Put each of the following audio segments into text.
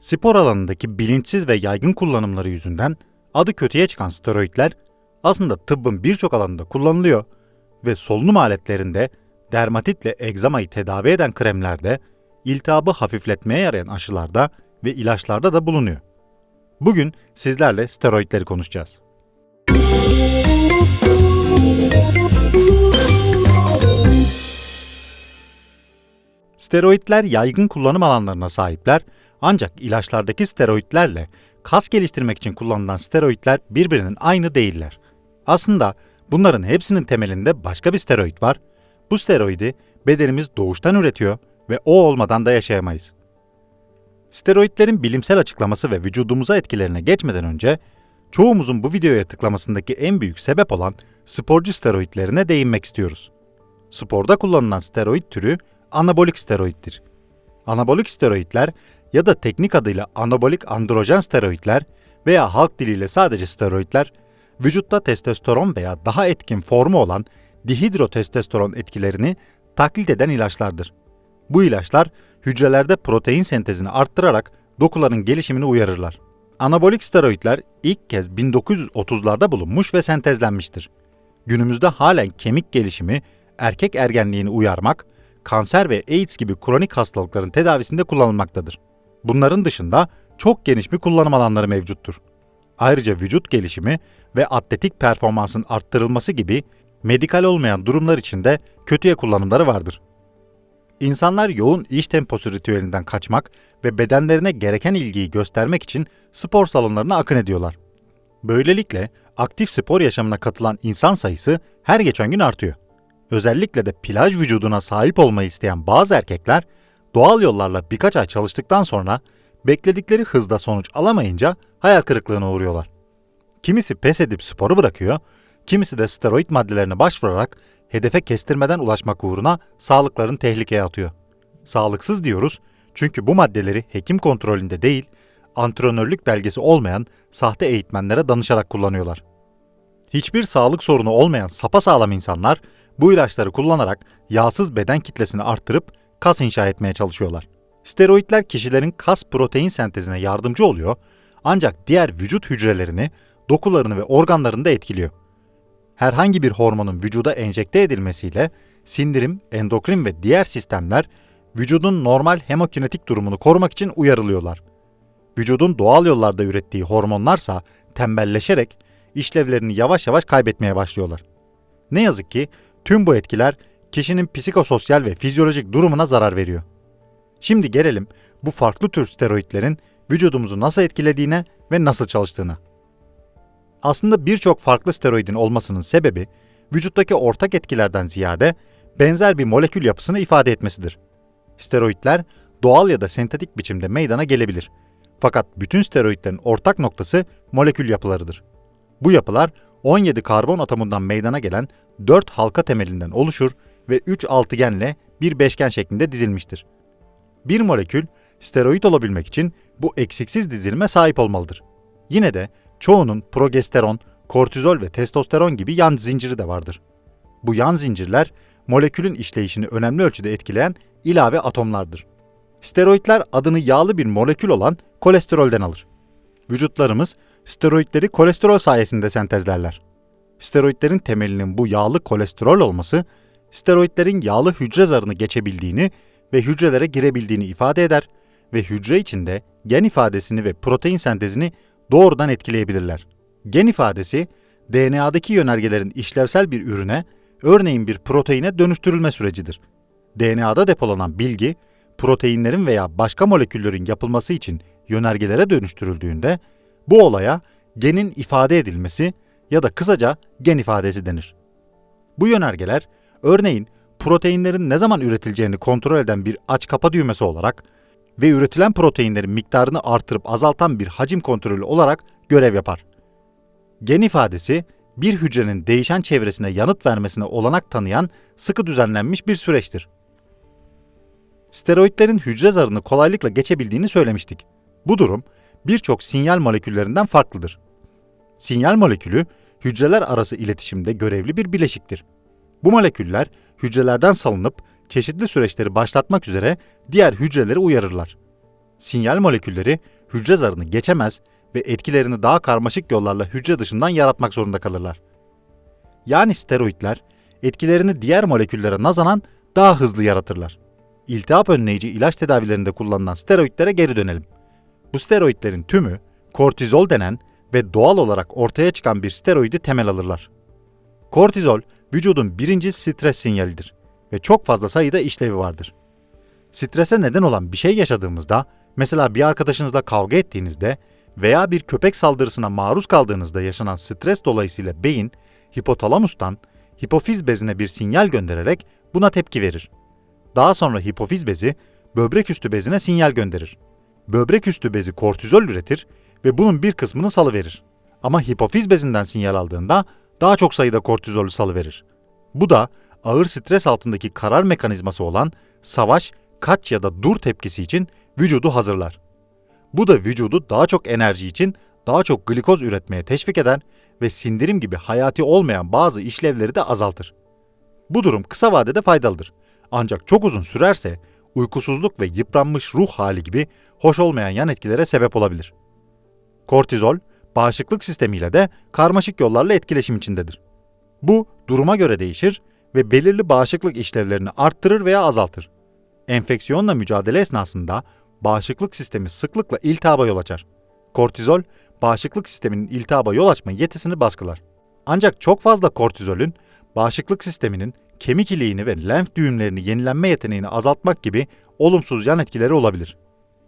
Spor alanındaki bilinçsiz ve yaygın kullanımları yüzünden adı kötüye çıkan steroidler aslında tıbbın birçok alanında kullanılıyor ve solunum aletlerinde dermatitle egzamayı tedavi eden kremlerde, iltihabı hafifletmeye yarayan aşılarda ve ilaçlarda da bulunuyor. Bugün sizlerle steroidleri konuşacağız. Steroidler yaygın kullanım alanlarına sahipler ancak ilaçlardaki steroidlerle kas geliştirmek için kullanılan steroidler birbirinin aynı değiller. Aslında bunların hepsinin temelinde başka bir steroid var. Bu steroidi bedenimiz doğuştan üretiyor ve o olmadan da yaşayamayız. Steroidlerin bilimsel açıklaması ve vücudumuza etkilerine geçmeden önce çoğumuzun bu videoya tıklamasındaki en büyük sebep olan sporcu steroidlerine değinmek istiyoruz. Sporda kullanılan steroid türü anabolik steroiddir. Anabolik steroidler ya da teknik adıyla anabolik androjen steroidler veya halk diliyle sadece steroidler, vücutta testosteron veya daha etkin formu olan dihidrotestosteron etkilerini taklit eden ilaçlardır. Bu ilaçlar hücrelerde protein sentezini arttırarak dokuların gelişimini uyarırlar. Anabolik steroidler ilk kez 1930'larda bulunmuş ve sentezlenmiştir. Günümüzde halen kemik gelişimi, erkek ergenliğini uyarmak, kanser ve AIDS gibi kronik hastalıkların tedavisinde kullanılmaktadır. Bunların dışında çok geniş bir kullanım alanları mevcuttur. Ayrıca vücut gelişimi ve atletik performansın arttırılması gibi medikal olmayan durumlar için de kötüye kullanımları vardır. İnsanlar yoğun iş temposu ritüelinden kaçmak ve bedenlerine gereken ilgiyi göstermek için spor salonlarına akın ediyorlar. Böylelikle aktif spor yaşamına katılan insan sayısı her geçen gün artıyor. Özellikle de plaj vücuduna sahip olmayı isteyen bazı erkekler doğal yollarla birkaç ay çalıştıktan sonra bekledikleri hızda sonuç alamayınca hayal kırıklığına uğruyorlar. Kimisi pes edip sporu bırakıyor, kimisi de steroid maddelerine başvurarak hedefe kestirmeden ulaşmak uğruna sağlıklarını tehlikeye atıyor. Sağlıksız diyoruz çünkü bu maddeleri hekim kontrolünde değil, antrenörlük belgesi olmayan sahte eğitmenlere danışarak kullanıyorlar. Hiçbir sağlık sorunu olmayan sapasağlam insanlar bu ilaçları kullanarak yağsız beden kitlesini arttırıp kas inşa etmeye çalışıyorlar. Steroidler kişilerin kas protein sentezine yardımcı oluyor ancak diğer vücut hücrelerini, dokularını ve organlarını da etkiliyor. Herhangi bir hormonun vücuda enjekte edilmesiyle sindirim, endokrin ve diğer sistemler vücudun normal hemokinetik durumunu korumak için uyarılıyorlar. Vücudun doğal yollarda ürettiği hormonlarsa tembelleşerek işlevlerini yavaş yavaş kaybetmeye başlıyorlar. Ne yazık ki tüm bu etkiler kişinin psikososyal ve fizyolojik durumuna zarar veriyor. Şimdi gelelim bu farklı tür steroidlerin vücudumuzu nasıl etkilediğine ve nasıl çalıştığına. Aslında birçok farklı steroidin olmasının sebebi vücuttaki ortak etkilerden ziyade benzer bir molekül yapısını ifade etmesidir. Steroidler doğal ya da sentetik biçimde meydana gelebilir. Fakat bütün steroidlerin ortak noktası molekül yapılarıdır. Bu yapılar 17 karbon atomundan meydana gelen 4 halka temelinden oluşur ve 3 altıgenle bir beşgen şeklinde dizilmiştir. Bir molekül steroid olabilmek için bu eksiksiz dizilime sahip olmalıdır. Yine de çoğunun progesteron, kortizol ve testosteron gibi yan zinciri de vardır. Bu yan zincirler molekülün işleyişini önemli ölçüde etkileyen ilave atomlardır. Steroidler adını yağlı bir molekül olan kolesterolden alır. Vücutlarımız steroidleri kolesterol sayesinde sentezlerler. Steroidlerin temelinin bu yağlı kolesterol olması, steroidlerin yağlı hücre zarını geçebildiğini ve hücrelere girebildiğini ifade eder ve hücre içinde gen ifadesini ve protein sentezini doğrudan etkileyebilirler. Gen ifadesi, DNA'daki yönergelerin işlevsel bir ürüne, örneğin bir proteine dönüştürülme sürecidir. DNA'da depolanan bilgi, proteinlerin veya başka moleküllerin yapılması için yönergelere dönüştürüldüğünde, bu olaya genin ifade edilmesi ya da kısaca gen ifadesi denir. Bu yönergeler, örneğin proteinlerin ne zaman üretileceğini kontrol eden bir aç kapa düğmesi olarak ve üretilen proteinlerin miktarını artırıp azaltan bir hacim kontrolü olarak görev yapar. Gen ifadesi, bir hücrenin değişen çevresine yanıt vermesine olanak tanıyan sıkı düzenlenmiş bir süreçtir. Steroidlerin hücre zarını kolaylıkla geçebildiğini söylemiştik. Bu durum birçok sinyal moleküllerinden farklıdır. Sinyal molekülü hücreler arası iletişimde görevli bir bileşiktir. Bu moleküller hücrelerden salınıp çeşitli süreçleri başlatmak üzere diğer hücreleri uyarırlar. Sinyal molekülleri hücre zarını geçemez ve etkilerini daha karmaşık yollarla hücre dışından yaratmak zorunda kalırlar. Yani steroidler etkilerini diğer moleküllere nazaran daha hızlı yaratırlar. İltihap önleyici ilaç tedavilerinde kullanılan steroidlere geri dönelim. Bu steroidlerin tümü kortizol denen ve doğal olarak ortaya çıkan bir steroidi temel alırlar. Kortizol, vücudun birinci stres sinyalidir ve çok fazla sayıda işlevi vardır. Strese neden olan bir şey yaşadığımızda, mesela bir arkadaşınızla kavga ettiğinizde veya bir köpek saldırısına maruz kaldığınızda yaşanan stres dolayısıyla beyin, hipotalamustan hipofiz bezine bir sinyal göndererek buna tepki verir. Daha sonra hipofiz bezi, böbrek üstü bezine sinyal gönderir. Böbrek üstü bezi kortizol üretir ve bunun bir kısmını salıverir. Ama hipofiz bezinden sinyal aldığında daha çok sayıda kortizolü salıverir. Bu da ağır stres altındaki karar mekanizması olan savaş, kaç ya da dur tepkisi için vücudu hazırlar. Bu da vücudu daha çok enerji için daha çok glikoz üretmeye teşvik eder ve sindirim gibi hayati olmayan bazı işlevleri de azaltır. Bu durum kısa vadede faydalıdır. Ancak çok uzun sürerse uykusuzluk ve yıpranmış ruh hali gibi hoş olmayan yan etkilere sebep olabilir. Kortizol, bağışıklık sistemiyle de karmaşık yollarla etkileşim içindedir. Bu duruma göre değişir ve belirli bağışıklık işlevlerini arttırır veya azaltır. Enfeksiyonla mücadele esnasında bağışıklık sistemi sıklıkla iltihaba yol açar. Kortizol, bağışıklık sisteminin iltihaba yol açma yetisini baskılar. Ancak çok fazla kortizolün bağışıklık sisteminin kemik iliğini ve lenf düğümlerini yenilenme yeteneğini azaltmak gibi olumsuz yan etkileri olabilir.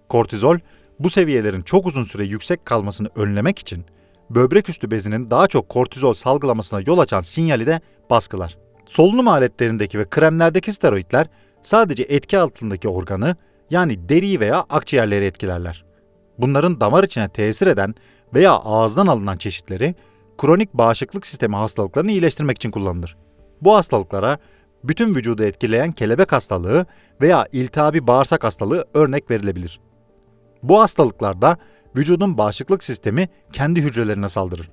Kortizol, bu seviyelerin çok uzun süre yüksek kalmasını önlemek için böbrek üstü bezinin daha çok kortizol salgılamasına yol açan sinyali de baskılar. Solunum aletlerindeki ve kremlerdeki steroidler sadece etki altındaki organı yani deriyi veya akciğerleri etkilerler. Bunların damar içine tesir eden veya ağızdan alınan çeşitleri kronik bağışıklık sistemi hastalıklarını iyileştirmek için kullanılır. Bu hastalıklara bütün vücudu etkileyen kelebek hastalığı veya iltihabi bağırsak hastalığı örnek verilebilir. Bu hastalıklarda vücudun bağışıklık sistemi kendi hücrelerine saldırır.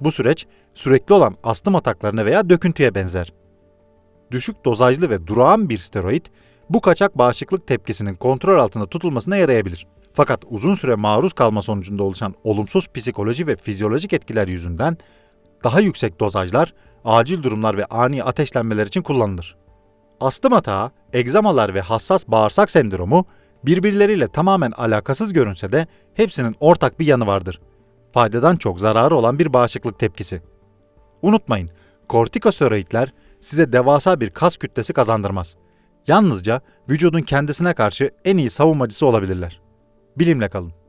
Bu süreç sürekli olan astım ataklarına veya döküntüye benzer. Düşük dozajlı ve durağan bir steroid bu kaçak bağışıklık tepkisinin kontrol altında tutulmasına yarayabilir. Fakat uzun süre maruz kalma sonucunda oluşan olumsuz psikoloji ve fizyolojik etkiler yüzünden daha yüksek dozajlar acil durumlar ve ani ateşlenmeler için kullanılır. Astım atağı, egzamalar ve hassas bağırsak sendromu birbirleriyle tamamen alakasız görünse de hepsinin ortak bir yanı vardır. Faydadan çok zararı olan bir bağışıklık tepkisi. Unutmayın, kortikosteroidler size devasa bir kas kütlesi kazandırmaz. Yalnızca vücudun kendisine karşı en iyi savunmacısı olabilirler. Bilimle kalın.